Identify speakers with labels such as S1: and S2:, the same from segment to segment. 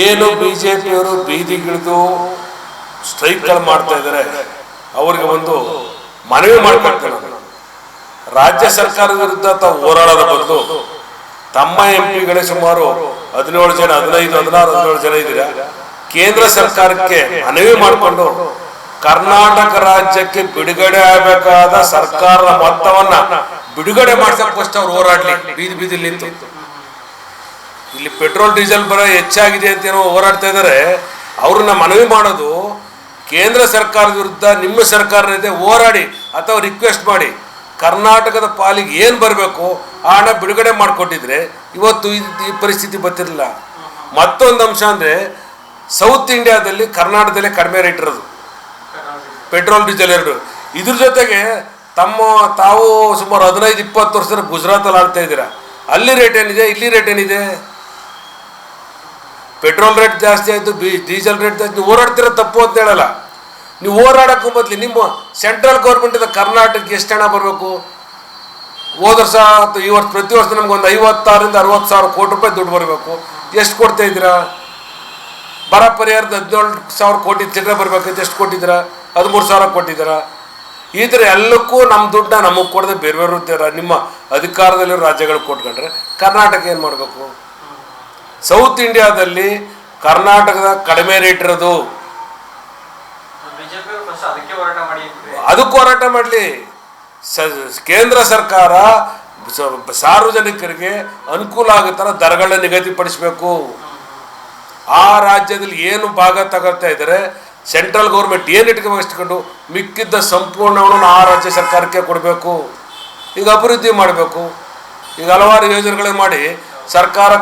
S1: ಏನು B J ಪಿಯವರು ಬೀದಿಗಿಳಿದು ಸ್ಟ್ರೈಕ್ಗಳು ಮಾಡ್ತಾ ಇದ್ದಾರೆ ಅವರಿಗೆ ಒಂದು ಮನವಿ ಮಾಡ್ಕೊಳ್ತೇನೆ. ರಾಜ್ಯ ಸರ್ಕಾರದ ವಿರುದ್ಧ ತಾವು ಹೋರಾಡೋದ ಬದಲು ತಮ್ಮ ಎಂ ಪಿಗಳೇ ಸುಮಾರು ಹದಿನೇಳು ಜನ, ಹದಿನೈದು, ಹದಿನಾರು, ಹದಿನೇಳು ಜನ ಇದ್ದೀರಾ ಕೇಂದ್ರ ಸರ್ಕಾರಕ್ಕೆ ಮನವಿ ಮಾಡಿಕೊಂಡು ಕರ್ನಾಟಕ ರಾಜ್ಯಕ್ಕೆ ಬಿಡುಗಡೆ ಆಗಬೇಕಾದ ಸರ್ಕಾರದ ಮೊತ್ತವನ್ನ ಬಿಡುಗಡೆ ಮಾಡಿಸಕ್ಕೋಸ್ಕರ ಅವ್ರು ಹೋರಾಡ್ಲಿ, ಬೀದಿ ಬೀದಿಲಿ ನಿಂತು ಇಲ್ಲಿ ಪೆಟ್ರೋಲ್, ಡೀಸೆಲ್ ಬರ ಹೆಚ್ಚಾಗಿದೆ ಅಂತ ಏನೋ ಹೋರಾಡ್ತಾ ಇದ್ದಾರೆ ಅವ್ರನ್ನ ಮನವಿ ಮಾಡೋದು ಕೇಂದ್ರ ಸರ್ಕಾರದ ವಿರುದ್ಧ, ನಿಮ್ಮ ಸರ್ಕಾರ ಇದೆ, ಹೋರಾಡಿ ಅಥವಾ ರಿಕ್ವೆಸ್ಟ್ ಮಾಡಿ. ಕರ್ನಾಟಕದ ಪಾಲಿಗೆ ಏನು ಬರಬೇಕು? ಆ ಹಣ ಬಿಡುಗಡೆ ಮಾಡಿಕೊಟ್ಟಿದ್ರೆ ಇವತ್ತು ಈ ಪರಿಸ್ಥಿತಿ ಬರ್ತಿರಲಿಲ್ಲ. ಮತ್ತೊಂದು ಅಂಶ ಅಂದರೆ ಸೌತ್ ಇಂಡಿಯಾದಲ್ಲಿ ಕರ್ನಾಟಕದಲ್ಲೇ ಕಡಿಮೆ ರೇಟ್ ಇರೋದು. ಪೆಟ್ರೋಲ್, ಡೀಸೆಲ್ ಎರಡು. ಇದ್ರ ಜೊತೆಗೆ ತಮ್ಮ ತಾವು ಸುಮಾರು ಹದಿನೈದು, ಇಪ್ಪತ್ತು ವರ್ಷದ ಗುಜರಾತಲ್ಲಿ ಆಡ್ತಾ ಇದ್ದೀರಾ. ಅಲ್ಲಿ ರೇಟ್ ಏನಿದೆ? ಇಲ್ಲಿ ರೇಟ್ ಏನಿದೆ? ಪೆಟ್ರೋಲ್ ರೇಟ್ ಜಾಸ್ತಿ ಆಯಿತು, ಬಿ, ಡೀಸೆಲ್ ರೇಟ್ ಜಾಸ್ತಿ ನೀವು ಓಡಾಡ್ತಿರೋ ತಪ್ಪು ಅಂತ ಹೇಳಲ್ಲ. ನೀವು ಹೋರಾಡೋಕ್ಕೂ ಬದಲು ನಿಮ್ಮ ಸೆಂಟ್ರಲ್ ಗೌರ್ಮೆಂಟಿಂದ ಕರ್ನಾಟಕಕ್ಕೆ ಎಷ್ಟು ಹಣ ಬರಬೇಕು? ಹೋದ ವರ್ಷ ಈ ವರ್ಷ, ಪ್ರತಿ ವರ್ಷ ನಮ್ಗೆ ಒಂದು ಐವತ್ತಾರರಿಂದ ಅರವತ್ತು ಸಾವಿರ ಕೋಟಿ ರೂಪಾಯಿ ದುಡ್ಡು ಬರಬೇಕು. ಎಷ್ಟು ಕೊಡ್ತಾ ಇದ್ದೀರಾ? ಬರ ಪರಿಹಾರದ ಹದಿನೇಳು ಸಾವಿರ ಕೋಟಿ ಚಿಲ್ಲರೆ ಬರಬೇಕಂತ ಎಷ್ಟು ಕೊಟ್ಟಿದ್ದೀರಾ? ಹದಿಮೂರು ಸಾವಿರ ಕೊಟ್ಟಿದ್ದೀರಾ? ಈ ಥರ ಎಲ್ಲಕ್ಕೂ ನಮ್ಮ ದುಡ್ಡನ್ನ ನಮಗೆ ಕೊಡದೆ ಬೇರೆ ಬೇರೆ ನಿಮ್ಮ ಅಧಿಕಾರದಲ್ಲಿರೋ ರಾಜ್ಯಗಳು ಕೊಟ್ಕೊಂಡ್ರೆ ಕರ್ನಾಟಕ ಏನು ಮಾಡಬೇಕು? ಸೌತ್ ಇಂಡಿಯಾದಲ್ಲಿ ಕರ್ನಾಟಕದ ಕಡಿಮೆ ರೇಟ್ ಇರೋದು.
S2: ಅದಕ್ಕೆ ಹೋರಾಟ ಮಾಡಿ
S1: ಅದಕ್ಕೂ ಹೋರಾಟ ಮಾಡಲಿ. ಕೇಂದ್ರ ಸರ್ಕಾರ ಸಾರ್ವಜನಿಕರಿಗೆ ಅನುಕೂಲ ಆಗೋ ಥರ ದರಗಳನ್ನ ನಿಗದಿಪಡಿಸಬೇಕು. ಆ ರಾಜ್ಯದಲ್ಲಿ ಏನು ಭಾಗ ತಗೊಳ್ತಾ ಇದ್ದಾರೆ ಸೆಂಟ್ರಲ್ ಗೌರ್ಮೆಂಟ್ ಏನು ಇಟ್ಕೊಂಡು ಮಿಕ್ಕಿದ್ದ ಸಂಪೂರ್ಣವನ್ನು ಆ ರಾಜ್ಯ ಸರ್ಕಾರಕ್ಕೆ ಕೊಡಬೇಕು. ಈಗ ಅಭಿವೃದ್ಧಿ ಮಾಡಬೇಕು. ಈಗ ಹಲವಾರು ಯೋಜನೆಗಳನ್ನು ಮಾಡಿ ಸರ್ಕಾರ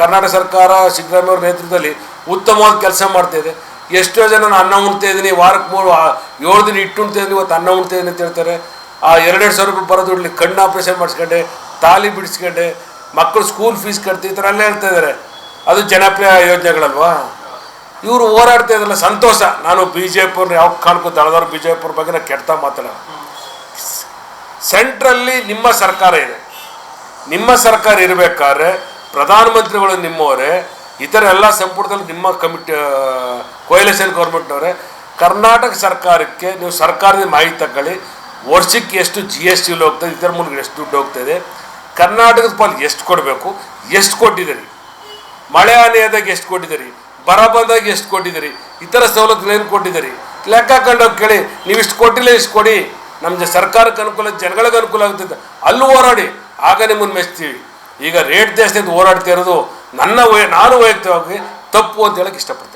S1: ಕರ್ನಾಟಕ ಸರ್ಕಾರ, ಸಿದ್ದರಾಮಯ್ಯ ನೇತೃತ್ವದಲ್ಲಿ ಉತ್ತಮವಾದ ಕೆಲಸ ಮಾಡ್ತಾ ಇದೆ. ಎಷ್ಟೋ ಜನ ನಾನು ಅನ್ನ ಉಣ್ತಾ ಇದ್ದೀನಿ, ವಾರಕ್ಕೆ ಮೂರು ಏಳು ದಿನ ಇಟ್ಟು ಉಣ್ತಾ ಇದ್ದೀನಿ, ಇವತ್ತು ಅನ್ನ ಉಣ್ತಾ ಇದ್ದೀನಿ ಅಂತ ಹೇಳ್ತಾರೆ. ಆ ಎರಡೆರಡು ಸಾವಿರ ರೂಪಾಯಿ ಬರೋದು ಇಡ್ಲಿ ಕಣ್ಣು ಆಪ್ರೇಷನ್ ಮಾಡಿಸ್ಕೊಂಡೆ, ತಾಲಿ ಬಿಡಿಸ್ಕೊಂಡೆ ಮಕ್ಕಳು ಸ್ಕೂಲ್ ಫೀಸ್ ಕಟ್ತಿ, ಈ ಥರ ಎಲ್ಲ ಹೇಳ್ತಾ ಇದ್ದಾರೆ. ಅದು ಜನಪ್ರಿಯ ಯೋಜನೆಗಳಲ್ವಾ? ಇವರು ಹೋರಾಡ್ತಾ ಇದ್ರಲ್ಲ ಸಂತೋಷ. ನಾನು ಬಿ ಜೆ ಪಿ ಯಾವ ಕಾರಣಕ್ಕೂ ದಳದವ್ರು ಬಿ ಜೆ ಪಿ ಅವ್ರ ಬಗ್ಗೆ ನಾನು ಕೆಟ್ಟ ಮಾತಾಡ ಸೆಂಟ್ರಲ್ಲಿ ನಿಮ್ಮ ಸರ್ಕಾರ ಇದೆ. ನಿಮ್ಮ ಸರ್ಕಾರ ಇರಬೇಕಾದ್ರೆ ಪ್ರಧಾನಮಂತ್ರಿಗಳು ನಿಮ್ಮವರೇ, ಇತರ ಎಲ್ಲ ಸಂಪುಟದಲ್ಲಿ ನಿಮ್ಮ ಕಮಿಟಿ ಕೊಯಲೇಷನ್ ಗೌರ್ಮೆಂಟ್ನವರೇ ಕರ್ನಾಟಕ ಸರ್ಕಾರಕ್ಕೆ ನೀವು ಸರ್ಕಾರದ ಮಾಹಿತಿ ತಗೊಳ್ಳಿ. ವರ್ಷಕ್ಕೆ ಎಷ್ಟು ಜಿ ಎಸ್ ಟಿ ಹೋಗ್ತದೆ ಇತರ ಮೂಲಕ ಎಷ್ಟು ದುಡ್ಡು ಹೋಗ್ತದೆ ಕರ್ನಾಟಕದ ಪಾಲಿಗೆ ಎಷ್ಟು ಕೊಡಬೇಕು, ಎಷ್ಟು ಕೊಟ್ಟಿದ್ದೀರಿ? ಮಳೆ ಹಾನಿ ಎಷ್ಟು ಕೊಟ್ಟಿದ್ದೀರಿ? ಬರ ಬಂದಾಗ ಎಷ್ಟು ಕೊಟ್ಟಿದ್ದೀರಿ? ಇತರ ಸವಲತ್ತುಗಳು ಏನು ಕೊಟ್ಟಿದ್ದೀರಿ? ಲೆಕ್ಕ ಹಾಕೊಂಡು ಕೇಳಿ, ನೀವು ಇಷ್ಟು ಕೊಟ್ಟಿಲ್ಲ, ಇಷ್ಟು ಕೊಡಿ. ನಮ್ಮ ಸರ್ಕಾರಕ್ಕೆ ಅನುಕೂಲ, ಜನಗಳಿಗೆ ಅನುಕೂಲ ಆಗ್ತದೆ ಅಲ್ಲೂ ಹೋರಾಡಿ, ಆಗ ನಿಮ್ಮನ್ನು ಮೆಚ್ತೀವಿ. ಈಗ ರೇಟ್ ದೇಶದಿಂದ ಹೋರಾಡ್ತಾ ಇರೋದು ನನ್ನ ವಯ ನಾನು ವೈಯಕ್ತಿಕವಾಗಿ ತಪ್ಪು ಅಂತ ಹೇಳಕ್ಕೆ ಇಷ್ಟಪಡ್ತೀನಿ.